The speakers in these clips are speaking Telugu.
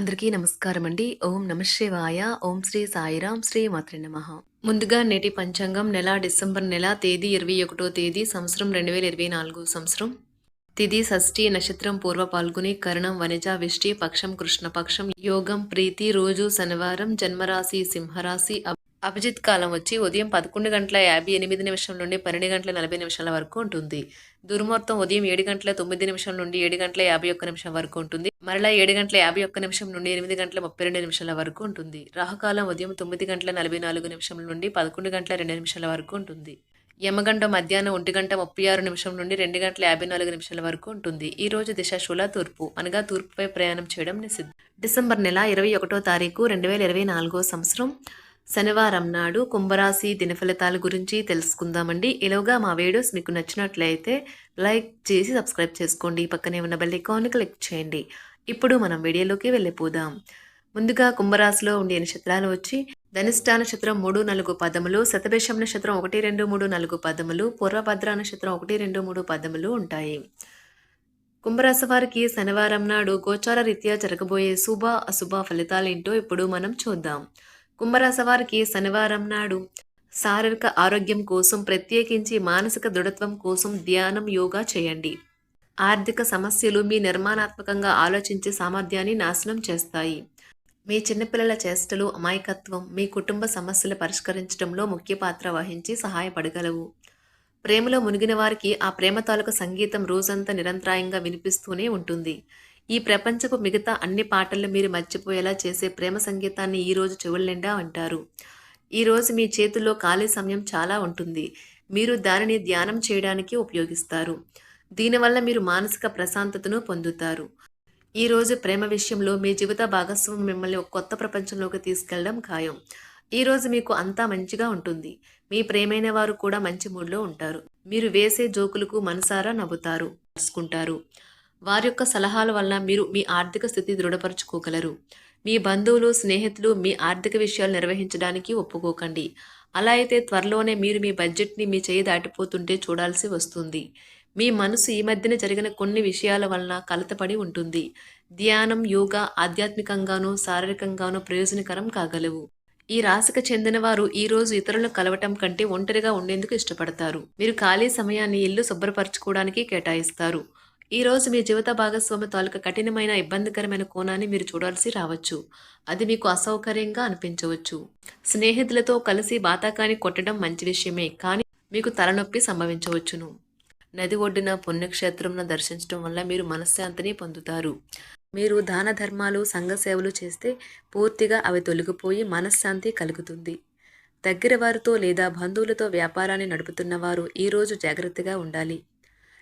అందరికీ నమస్కారం అండి. ఓం నమ శివాయ. ఓం శ్రీ సాయిరాం శ్రీ మాత్రి నమ. ముందుగా నేటి పంచాంగం నెల డిసెంబర్ నెల తేదీ ఇరవై ఒకటో తేదీ సంవత్సరం రెండు వేల ఇరవై నాలుగు సంవత్సరం. తిది షష్ఠి నక్షత్రం పూర్వ పాల్గొని కరణం వనిజ విష్టి పక్షం కృష్ణపక్షం యోగం ప్రీతి రోజు శనివారం జన్మరాశి సింహరాశి అభిజిత్ కాలం వచ్చి ఉదయం పదకొండు గంటల యాభై ఎనిమిది నిమిషం నుండి పన్నెండు గంటల నలభై నిమిషాల వరకు ఉంటుంది. దుర్ముహూర్తం ఉదయం ఏడు గంటల తొమ్మిది నిమిషం నుండి ఏడు గంటల యాభై ఒక్క నిమిషం వరకు ఉంటుంది. మరలా ఏడు గంటల యాభై ఒక్క నిమిషం నుండి ఎనిమిది గంటల ముప్పై రెండు నిమిషాల వరకు ఉంటుంది. రాహుకాలం ఉదయం తొమ్మిది గంటల నలభై నాలుగు నిమిషం నుండి పదకొండు గంటల రెండు నిమిషాల వరకు ఉంటుంది. యమగంట మధ్యాహ్నం ఒంటి గంట ముప్పై ఆరు నిమిషం నుండి రెండు గంటల యాభై నాలుగు నిమిషాల వరకు ఉంటుంది. ఈ రోజు దిశ శూల తూర్పు అనగా తూర్పుపై ప్రయాణం చేయడం నిషిద్ధం. డిసెంబర్ నెల ఇరవై ఒకటో తారీఖు రెండు వేల ఇరవై నాలుగో సంవత్సరం. శనివారం నాడు కుంభరాశి దినఫలితాల గురించి తెలుసుకుందామండి. ఇలాగా మా వీడియోస్ మీకు నచ్చినట్లయితే లైక్ చేసి సబ్స్క్రైబ్ చేసుకోండి. పక్కనే ఉన్న బెల్ ఐకాన్ క్లిక్ చేయండి. ఇప్పుడు మనం వీడియోలోకి వెళ్ళిపోదాం. ముందుగా కుంభరాశిలో ఉండే నక్షత్రాలు వచ్చి ధనిష్ట నక్షత్రం మూడు నాలుగు పదములు శతభిషం నక్షత్రం ఒకటి రెండు మూడు నాలుగు పదములు పూర్వభద్ర నక్షత్రం ఒకటి రెండు మూడు పదములు ఉంటాయి. కుంభరాశి వారికి శనివారం నాడు గోచార రీత్యా జరగబోయే శుభ అశుభ ఫలితాలేంటో ఇప్పుడు మనం చూద్దాం. కుంభరాశి వారికి శనివారం నాడు శారీరక ఆరోగ్యం కోసం ప్రత్యేకించి మానసిక దృఢత్వం కోసం ధ్యానం యోగా చేయండి. ఆర్థిక సమస్యలు మీ నిర్మాణాత్మకంగా ఆలోచించే సామర్థ్యాన్ని నాశనం చేస్తాయి. మీ చిన్నపిల్లల చేష్టలు అమాయకత్వం మీ కుటుంబ సమస్యలు పరిష్కరించడంలో ముఖ్య పాత్ర వహించి సహాయపడగలవు. ప్రేమలో మునిగిన వారికి ఆ ప్రేమ తాలూకు సంగీతం రోజంతా నిరంతరాయంగా వినిపిస్తూనే ఉంటుంది. ఈ ప్రపంచపు మిగతా అన్ని పాటలను మీరు మర్చిపోయేలా చేసే ప్రేమ సంగీతాన్ని ఈ రోజు చెవుల నిండా అంటారు. ఈరోజు మీ చేతుల్లో ఖాళీ సమయం చాలా ఉంటుంది. మీరు దానిని ధ్యానం చేయడానికి ఉపయోగిస్తారు. దీనివల్ల మీరు మానసిక ప్రశాంతతను పొందుతారు. ఈరోజు ప్రేమ విషయంలో మీ జీవిత భాగస్వామి మిమ్మల్ని ఒక కొత్త ప్రపంచంలోకి తీసుకెళ్ళడం ఖాయం. ఈరోజు మీకు అంతా మంచిగా ఉంటుంది. మీ ప్రేమైన వారు కూడా మంచి మూడ్లో ఉంటారు. మీరు వేసే జోకులకు మనసారా నవ్వుతారు తెలుసుకుంటారు వారి యొక్క సలహాల వల్ల మీరు మీ ఆర్థిక స్థితి దృఢపరచుకోగలరు. మీ బంధువులు స్నేహితులు మీ ఆర్థిక విషయాలు నిర్వహించడానికి ఒప్పుకోకండి. అలా అయితే త్వరలోనే మీరు మీ బడ్జెట్ని మీ చేయి దాటిపోతుంటే చూడాల్సి వస్తుంది. మీ మనసు ఈ మధ్యన జరిగిన కొన్ని విషయాల వలన కలతపడి ఉంటుంది. ధ్యానం యోగా ఆధ్యాత్మికంగానూ శారీరకంగానూ ప్రయోజనకరం కాగలవు. ఈ రాశికి చెందిన వారు ఈ రోజు ఇతరులను కలవటం కంటే ఒంటరిగా ఉండేందుకు ఇష్టపడతారు. మీరు ఖాళీ సమయాన్ని ఇల్లు శుభ్రపరచుకోవడానికి కేటాయిస్తారు. ఈ రోజు మీ జీవిత భాగస్వామి తాలూకా కఠినమైన ఇబ్బందికరమైన కోణాన్ని మీరు చూడాల్సి రావచ్చు. అది మీకు అసౌకర్యంగా అనిపించవచ్చు. స్నేహితులతో కలిసి బాతాకాని కొట్టడం మంచి విషయమే కానీ మీకు తలనొప్పి సంభవించవచ్చును. నది ఒడ్డున పుణ్యక్షేత్రంను దర్శించడం వల్ల మీరు మనశ్శాంతిని పొందుతారు. మీరు దాన ధర్మాలు సంఘ సేవలు చేస్తే పూర్తిగా అవి తొలగిపోయి మనశ్శాంతి కలుగుతుంది. దగ్గర వారితో లేదా బంధువులతో వ్యాపారాన్ని నడుపుతున్న వారు ఈరోజు జాగ్రత్తగా ఉండాలి.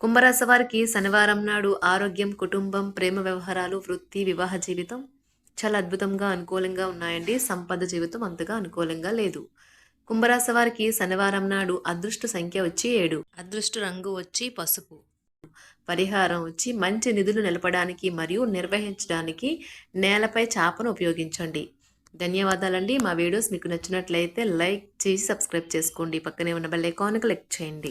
కుంభరాశి వారికి శనివారం నాడు ఆరోగ్యం కుటుంబం ప్రేమ వ్యవహారాలు వృత్తి వివాహ జీవితం చాలా అద్భుతంగా అనుకూలంగా ఉన్నాయండి. సంపద జీవితం అంతగా అనుకూలంగా లేదు. కుంభరాశి వారికి శనివారం నాడు అదృష్ట సంఖ్య వచ్చి ఏడు. అదృష్ట రంగు వచ్చి పసుపు. పరిహారం వచ్చి మంచి నిధులు నిలపడానికి మరియు నిర్వహించడానికి నేలపై చాపను ఉపయోగించండి. ధన్యవాదాలండి. మా వీడియోస్ మీకు నచ్చినట్లయితే లైక్ చేసి సబ్స్క్రైబ్ చేసుకోండి. పక్కనే ఉన్న బెల్ ఐకాన్ క్లిక్ చేయండి.